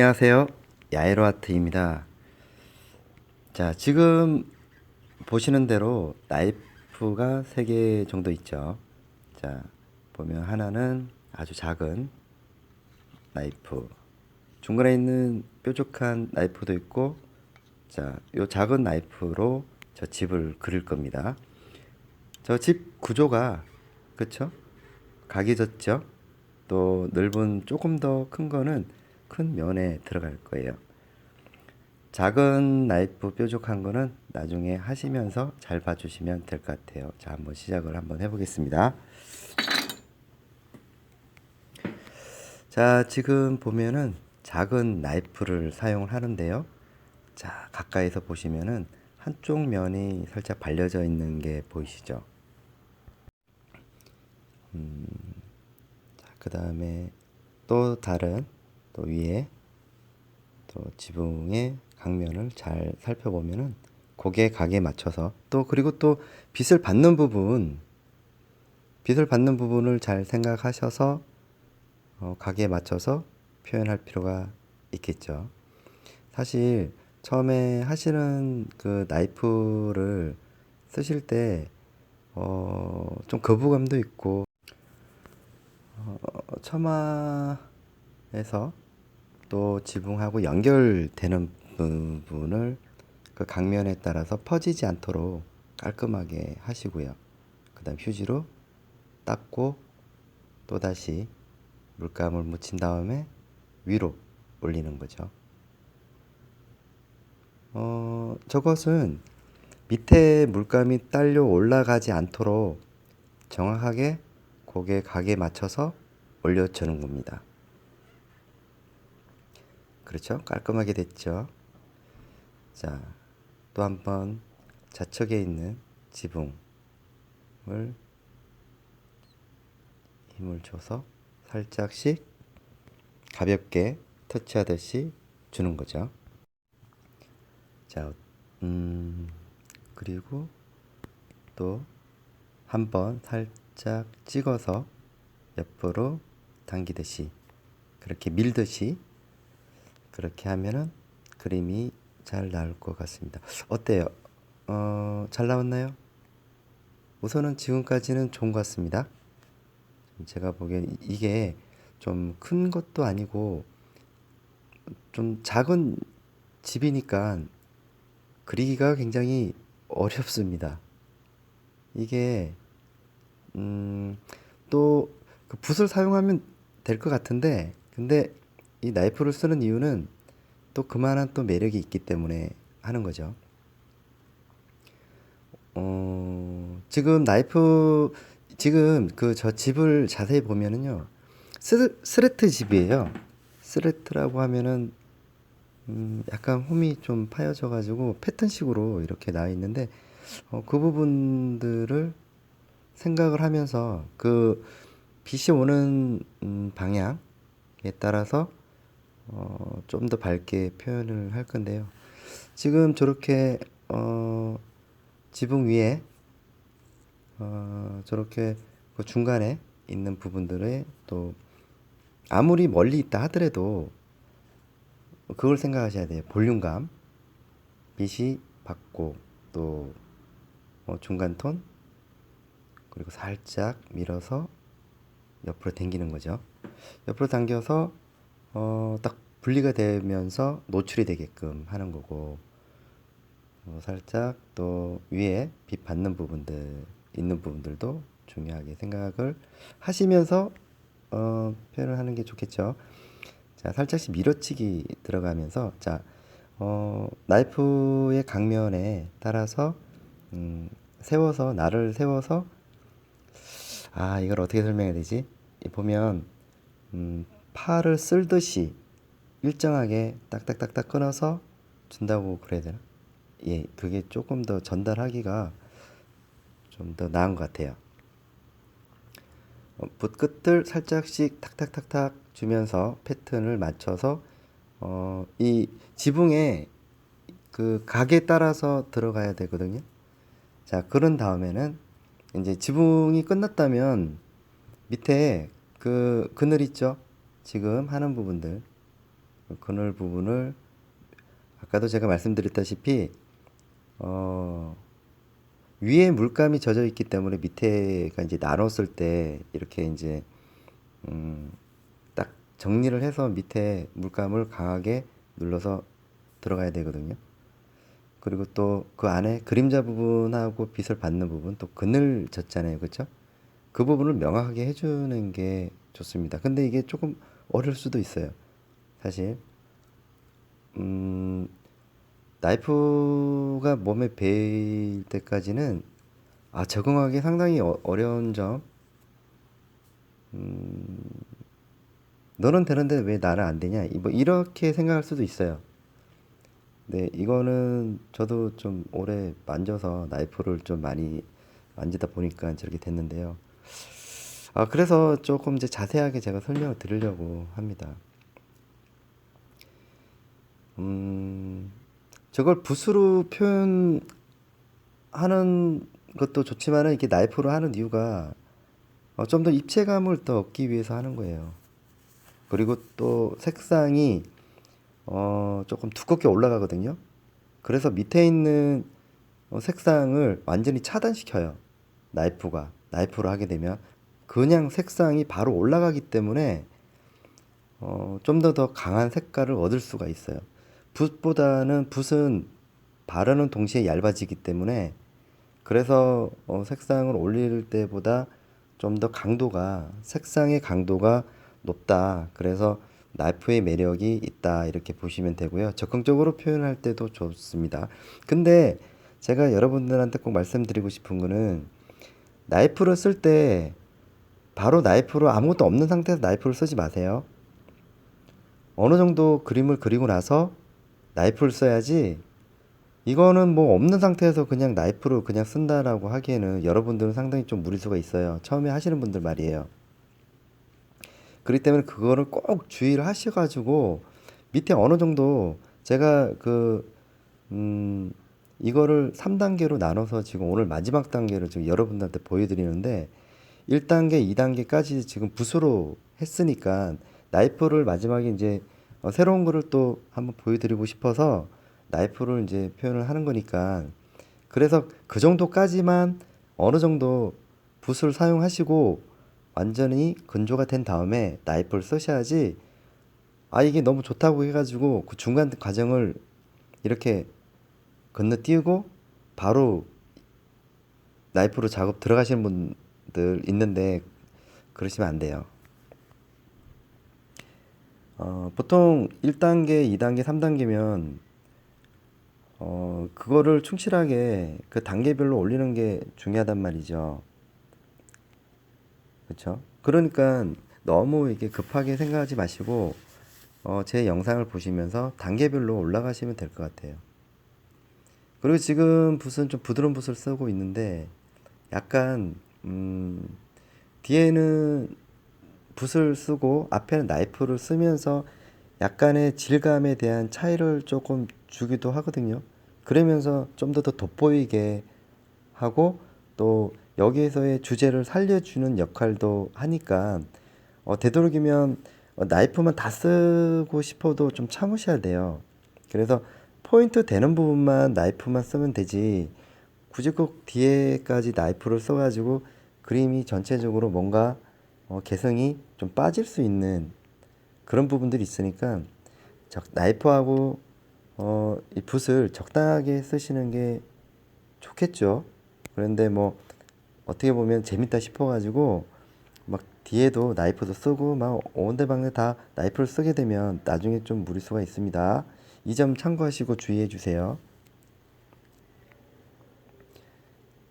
안녕하세요. 야에로아트입니다. 자, 지금 보시는 대로 나이프가 3개 정도 있죠. 자, 보면 하나는 아주 작은 나이프. 중간에 있는 뾰족한 나이프도 있고, 자, 요 작은 나이프로 저 집을 그릴 겁니다. 저 집 구조가, 그쵸? 각이 졌죠? 또 넓은 조금 더 큰 거는 큰 면에 들어갈 거예요. 작은 나이프 뾰족한 거는 나중에 하시면서 잘 봐주시면 될 것 같아요. 자, 한번 시작을 한번 해보겠습니다. 자, 지금 보면은 작은 나이프를 사용을 하는데요. 자, 가까이서 보시면은 한쪽 면이 살짝 발려져 있는 게 보이시죠? 그 다음에 또 다른 또 위에 또 지붕의 각면을 잘 살펴보면은 고개 각에 맞춰서 또 그리고 또 빛을 받는 부분 빛을 받는 부분을 잘 생각하셔서 어, 각에 맞춰서 표현할 필요가 있겠죠. 사실 처음에 하시는 그 나이프를 쓰실 때 어, 좀 거부감도 있고 어, 처마 에서 또 지붕하고 연결되는 부분을 그 각면에 따라서 퍼지지 않도록 깔끔하게 하시고요. 그 다음 휴지로 닦고 또다시 물감을 묻힌 다음에 위로 올리는 거죠. 어, 저것은 밑에 물감이 딸려 올라가지 않도록 정확하게 고개 각에 맞춰서 올려주는 겁니다. 그렇죠? 깔끔하게 됐죠? 자, 또 한번 좌측에 있는 지붕을 힘을 줘서 살짝씩 가볍게 터치하듯이 주는 거죠. 자, 음, 그리고 또 한번 살짝 찍어서 옆으로 당기듯이 그렇게 밀듯이 그렇게 하면은 그림이 잘 나올 것 같습니다. 어때요? 어, 잘 나왔나요? 우선은 지금까지는 좋은 것 같습니다. 제가 보기엔 이- 이게 좀 큰 것도 아니고 좀 작은 집이니까 그리기가 굉장히 어렵습니다. 이게 음, 또그 붓을 사용하면 될 것 같은데 근데 이 나이프를 쓰는 이유는 또 그만한 또 매력이 있기 때문에 하는 거죠. 어, 지금 나이프 지금 그 저 집을 자세히 보면은요. 스, 스레트 집이에요. 스레트라고 하면은 음, 약간 홈이 좀 파여져 가지고 패턴식으로 이렇게 나와 있는데 어, 그 부분들을 생각을 하면서 그 빛이 오는 음, 방향에 따라서 어, 좀 더 밝게 표현을 할 건데요. 지금 저렇게 어, 지붕 위에 어, 저렇게 그 중간에 있는 부분들에 또 아무리 멀리 있다 하더라도 그걸 생각하셔야 돼요. 볼륨감, 빛이 받고 또 어, 중간 톤 그리고 살짝 밀어서 옆으로 당기는 거죠. 옆으로 당겨서 어, 딱 분리가 되면서 노출이 되게끔 하는 거고 어, 살짝 또 위에 빛 받는 부분들 있는 부분들도 중요하게 생각을 하시면서 어, 표현을 하는 게 좋겠죠. 자, 살짝씩 밀어치기 들어가면서 자, 어, 나이프의 각면에 따라서 음, 세워서 날을 세워서 아, 이걸 어떻게 설명해야 되지? 이 보면 음, 팔을 쓸듯이 일정하게 딱딱딱딱 끊어서 준다고 그래야 되나? 예, 그게 조금 더 전달하기가 좀 더 나은 것 같아요. 어, 붓끝을 살짝씩 탁탁탁탁 주면서 패턴을 맞춰서 어, 이 지붕에 그 각에 따라서 들어가야 되거든요. 자, 그런 다음에는 이제 지붕이 끝났다면 밑에 그 그늘 있죠? 지금 하는 부분들 그 그늘 부분을 아까도 제가 말씀드렸다시피 어, 위에 물감이 젖어 있기 때문에 밑에가 이제 나눴을 때 이렇게 이제 음, 딱 정리를 해서 밑에 물감을 강하게 눌러서 들어가야 되거든요. 그리고 또 그 안에 그림자 부분하고 빛을 받는 부분 또 그늘 졌잖아요. 그렇죠? 그 부분을 명확하게 해주는 게 좋습니다. 근데 이게 조금 어려울 수도 있어요. 사실 음, 나이프가 몸에 베일 때까지는 아, 적응하기 상당히 어, 어려운 점. 음, 너는 되는데 왜 나는 안 되냐? 이- 뭐 이렇게 생각할 수도 있어요. 네, 이거는 저도 좀 오래 만져서 나이프를 좀 많이 만지다 보니까 저렇게 됐는데요. 아, 그래서 조금 이제 자세하게 제가 설명을 드리려고 합니다. 음, 저걸 붓으로 표현하는 것도 좋지만은 이렇게 나이프로 하는 이유가 어, 좀 더 입체감을 더 얻기 위해서 하는 거예요. 그리고 또 색상이 어, 조금 두껍게 올라가거든요. 그래서 밑에 있는 어, 색상을 완전히 차단시켜요. 나이프가. 나이프로 하게 되면 그냥 색상이 바로 올라가기 때문에 어, 좀 더 더 강한 색깔을 얻을 수가 있어요. 붓보다는 붓은 바르는 동시에 얇아지기 때문에 그래서 어, 색상을 올릴 때보다 좀 더 강도가 색상의 강도가 높다. 그래서 나이프의 매력이 있다. 이렇게 보시면 되고요. 적극적으로 표현할 때도 좋습니다. 근데 제가 여러분들한테 꼭 말씀드리고 싶은 거는 나이프를 쓸 때 바로 나이프로 아무것도 없는 상태에서 나이프를 쓰지 마세요. 어느 정도 그림을 그리고 나서 나이프를 써야지 이거는 뭐 없는 상태에서 그냥 나이프로 그냥 쓴다라고 하기에는 여러분들은 상당히 좀 무리수가 있어요. 처음에 하시는 분들 말이에요. 그렇기 때문에 그거를 꼭 주의를 하셔가지고 밑에 어느 정도 제가 그, 음, 이거를 3단계로 나눠서 지금 오늘 마지막 단계를 지금 여러분들한테 보여드리는데 1단계, 2단계까지 지금 붓으로 했으니까 나이프를 마지막에 이제 어, 새로운 거를 또 한번 보여드리고 싶어서 나이프를 이제 표현을 하는 거니까 그래서 그 정도까지만 어느 정도 붓을 사용하시고 완전히 건조가 된 다음에 나이프를 쓰셔야지 아 이게 너무 좋다고 해가지고 그 중간 과정을 이렇게 건너뛰고 바로 나이프로 작업 들어가시는 분 들 있는데 그러시면 안 돼요. 어, 보통 1단계, 2단계, 3단계면 어, 그거를 충실하게 그 단계별로 올리는 게 중요하단 말이죠. 그렇죠? 그러니까 너무 이게 급하게 생각하지 마시고 어, 제 영상을 보시면서 단계별로 올라가시면 될 것 같아요. 그리고 지금 붓은 좀 부드러운 붓을 쓰고 있는데 약간 음, 뒤에는 붓을 쓰고 앞에는 나이프를 쓰면서 약간의 질감에 대한 차이를 조금 주기도 하거든요. 그러면서 좀 더 더 돋보이게 하고 또 여기에서의 주제를 살려주는 역할도 하니까 어, 되도록이면 어, 나이프만 다 쓰고 싶어도 좀 참으셔야 돼요. 그래서 포인트 되는 부분만 나이프만 쓰면 되지 굳이 꼭 뒤에까지 나이프를 써가지고 그림이 전체적으로 뭔가 어, 개성이 좀 빠질 수 있는 그런 부분들이 있으니까 적, 나이프하고 어, 이 붓을 적당하게 쓰시는 게 좋겠죠. 그런데 뭐 어떻게 보면 재밌다 싶어가지고 막 뒤에도 나이프도 쓰고 막 온데방데 다 나이프를 쓰게 되면 나중에 좀 무리수가 있습니다. 이 점 참고하시고 주의해 주세요.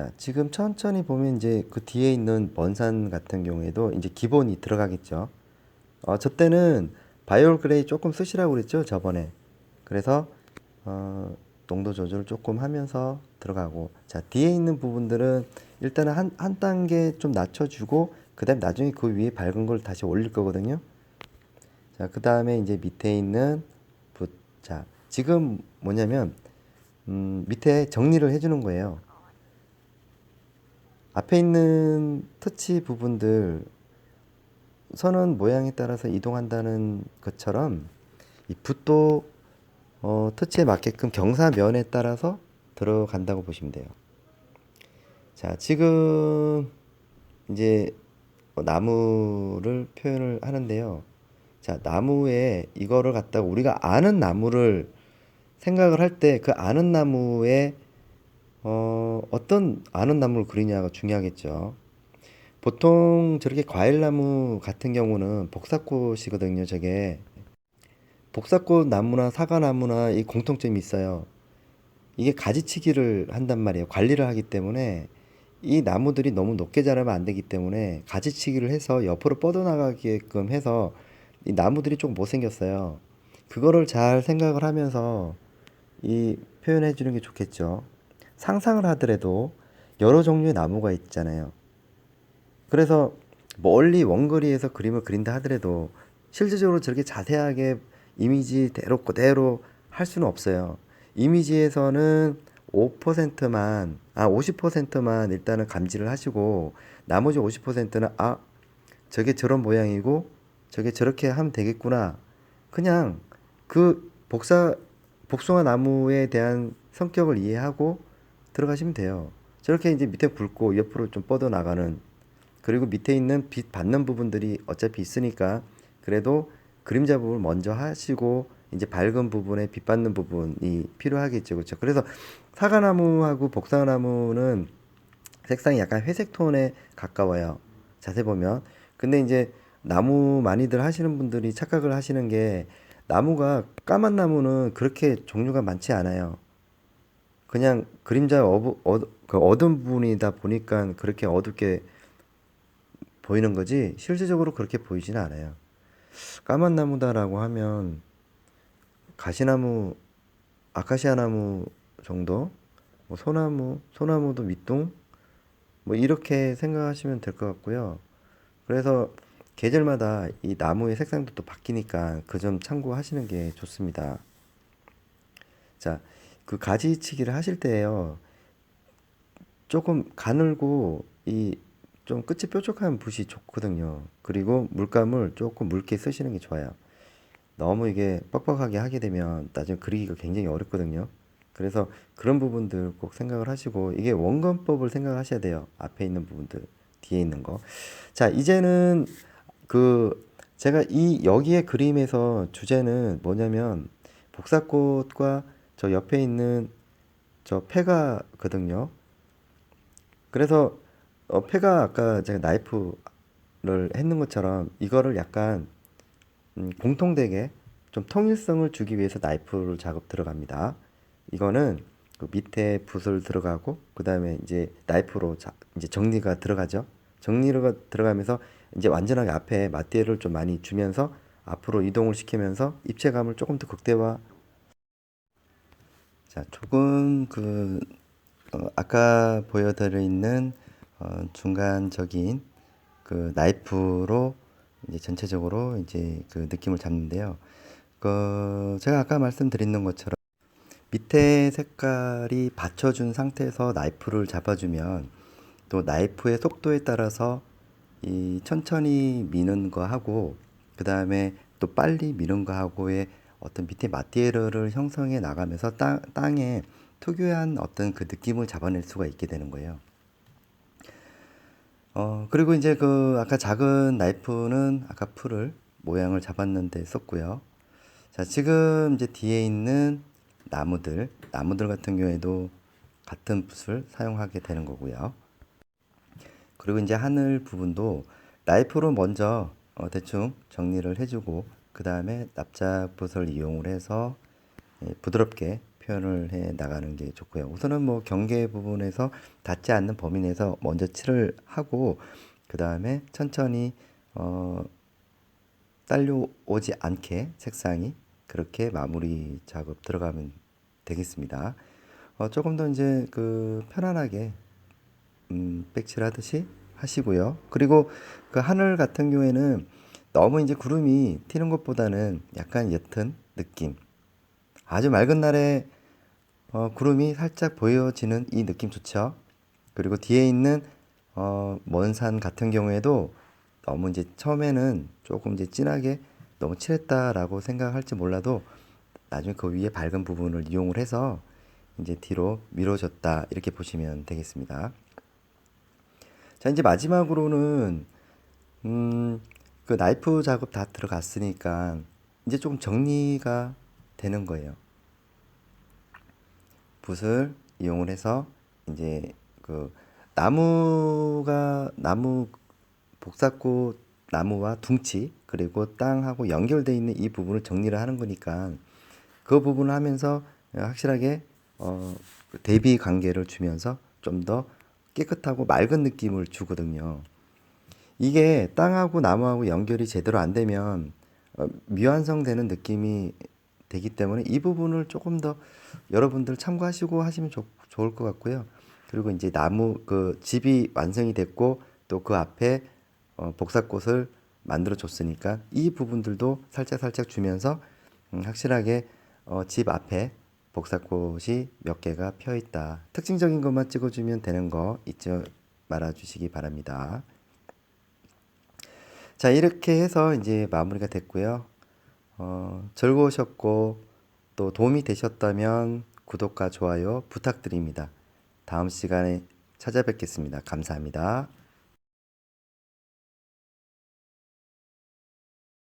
자, 지금 천천히 보면 이제 그 뒤에 있는 먼산 같은 경우에도 이제 기본이 들어가겠죠. 어, 저 때는 바이올 그레이 조금 쓰시라고 그랬죠, 저번에. 그래서 어, 농도 조절을 조금 하면서 들어가고 자, 뒤에 있는 부분들은 일단은 한, 한 단계 좀 낮춰주고 그 다음 나중에 그 위에 밝은 걸 다시 올릴 거거든요. 자, 그 다음에 이제 밑에 있는 붓. 자, 지금 뭐냐면 음, 밑에 정리를 해주는 거예요. 앞에 있는 터치 부분들 선은 모양에 따라서 이동한다는 것처럼 이 붓도 어, 터치에 맞게끔 경사면에 따라서 들어간다고 보시면 돼요. 자, 지금 이제 어, 나무를 표현을 하는데요. 자, 나무에 이거를 갖다가 우리가 아는 나무를 생각을 할 때 그 아는 나무에 어, 어떤 아는 나무를 그리냐가 중요하겠죠. 보통 저렇게 과일나무 같은 경우는 복사꽃이거든요, 저게. 복사꽃 나무나 사과나무나 이 공통점이 있어요. 이게 가지치기를 한단 말이에요. 관리를 하기 때문에 이 나무들이 너무 높게 자라면 안 되기 때문에 가지치기를 해서 옆으로 뻗어나가게끔 해서 이 나무들이 좀 못생겼어요. 그거를 잘 생각을 하면서 이 표현해 주는 게 좋겠죠. 상상을 하더라도 여러 종류의 나무가 있잖아요. 그래서 멀리 원거리에서 그림을 그린다 하더라도 실질적으로 저렇게 자세하게 이미지대로 그대로 할 수는 없어요. 이미지에서는 5%만, 아, 50%만 일단은 감지를 하시고 나머지 50%는 아, 저게 저런 모양이고 저게 저렇게 하면 되겠구나. 그냥 그 복사, 복숭아 나무에 대한 성격을 이해하고 들어가시면 돼요. 저렇게 이제 밑에 굵고 옆으로 좀 뻗어 나가는 그리고 밑에 있는 빛 받는 부분들이 어차피 있으니까 그래도 그림자 부분을 먼저 하시고 이제 밝은 부분에 빛 받는 부분이 필요하겠죠. 그렇죠? 그래서 사과나무하고 복숭아나무는 색상이 약간 회색 톤에 가까워요. 자세히 보면. 근데 이제 나무 많이들 하시는 분들이 착각을 하시는 게 나무가 까만 나무는 그렇게 종류가 많지 않아요. 그냥 그림자 어부, 어, 그 어두운 부분이다 보니까 그렇게 어둡게 보이는 거지 실질적으로 그렇게 보이지는 않아요. 까만 나무다라고 하면 가시나무, 아카시아 나무 정도, 뭐 소나무, 소나무도 밑동, 뭐 이렇게 생각하시면 될 것 같고요. 그래서 계절마다 이 나무의 색상도 또 바뀌니까 그 점 참고하시는 게 좋습니다. 자, 그 가지치기를 하실 때요. 조금 가늘고 이 좀 끝이 뾰족한 붓이 좋거든요. 그리고 물감을 조금 묽게 쓰시는 게 좋아요. 너무 이게 뻑뻑하게 하게 되면 나중에 그리기가 굉장히 어렵거든요. 그래서 그런 부분들 꼭 생각을 하시고 이게 원근법을 생각하셔야 돼요. 앞에 있는 부분들, 뒤에 있는 거. 자, 이제는 그 제가 이 여기에 그림에서 주제는 뭐냐면 복사꽃과 저 옆에 있는 저 폐가거든요. 그래서 어, 폐가 아까 제가 나이프를 했는 것처럼 이거를 약간 음, 공통되게 좀 통일성을 주기 위해서 나이프를 작업 들어갑니다. 이거는 그 밑에 붓을 들어가고 그 다음에 이제 나이프로 자, 이제 정리가 들어가죠. 정리가 들어가면서 이제 완전하게 앞에 맞대를 좀 많이 주면서 앞으로 이동을 시키면서 입체감을 조금 더 극대화. 자, 조금 그 어, 아까 보여드려 있는 어, 중간적인 그 나이프로 이제 전체적으로 이제 그 느낌을 잡는데요. 그 제가 아까 말씀드린 것처럼 밑에 색깔이 받쳐준 상태에서 나이프를 잡아주면 또 나이프의 속도에 따라서 이 천천히 미는 거 하고 그 다음에 또 빨리 미는 거 하고의 어떤 밑에 마티에르를 형성해 나가면서 땅, 땅에 특유한 어떤 그 느낌을 잡아낼 수가 있게 되는 거예요. 어, 그리고 이제 그 아까 작은 나이프는 아까 풀을 모양을 잡았는데 썼고요. 자, 지금 이제 뒤에 있는 나무들, 나무들 같은 경우에도 같은 붓을 사용하게 되는 거고요. 그리고 이제 하늘 부분도 나이프로 먼저 어, 대충 정리를 해주고 그 다음에 납작붓을 이용을 해서 예, 부드럽게 표현을 해 나가는 게 좋고요. 우선은 뭐 경계 부분에서 닿지 않는 범위 내에서 먼저 칠을 하고 그 다음에 천천히 어, 딸려오지 않게 색상이 그렇게 마무리 작업 들어가면 되겠습니다. 어, 조금 더 이제 그 편안하게 음, 백칠 하듯이 하시고요. 그리고 그 하늘 같은 경우에는 너무 이제 구름이 튀는 것보다는 약간 옅은 느낌. 아주 맑은 날에 어, 구름이 살짝 보여지는 이 느낌 좋죠. 그리고 뒤에 있는 어, 먼 산 같은 경우에도 너무 이제 처음에는 조금 이제 진하게 너무 칠했다라고 생각할지 몰라도 나중에 그 위에 밝은 부분을 이용을 해서 이제 뒤로 밀어줬다 이렇게 보시면 되겠습니다. 자 이제 마지막으로는 음, 그 나이프 작업 다 들어갔으니까 이제 조금 정리가 되는 거예요. 붓을 이용을 해서 이제 그 나무가 나무 복사꽃 나무와 둥치 그리고 땅하고 연결되어 있는 이 부분을 정리를 하는 거니까 그 부분을 하면서 확실하게 어, 대비 관계를 주면서 좀 더 깨끗하고 맑은 느낌을 주거든요. 이게 땅하고 나무하고 연결이 제대로 안 되면 어, 미완성 되는 느낌이 되기 때문에 이 부분을 조금 더 여러분들 참고하시고 하시면 좋, 좋을 것 같고요. 그리고 이제 나무 그 집이 완성이 됐고 또 그 앞에 어, 복사꽃을 만들어 줬으니까 이 부분들도 살짝 살짝 주면서 음, 확실하게 어, 집 앞에 복사꽃이 몇 개가 펴 있다. 특징적인 것만 찍어주면 되는 거 잊지 말아 주시기 바랍니다. 자, 이렇게 해서 이제 마무리가 됐고요. 어, 즐거우셨고 또 도움이 되셨다면 구독과 좋아요 부탁드립니다. 다음 시간에 찾아뵙겠습니다. 감사합니다.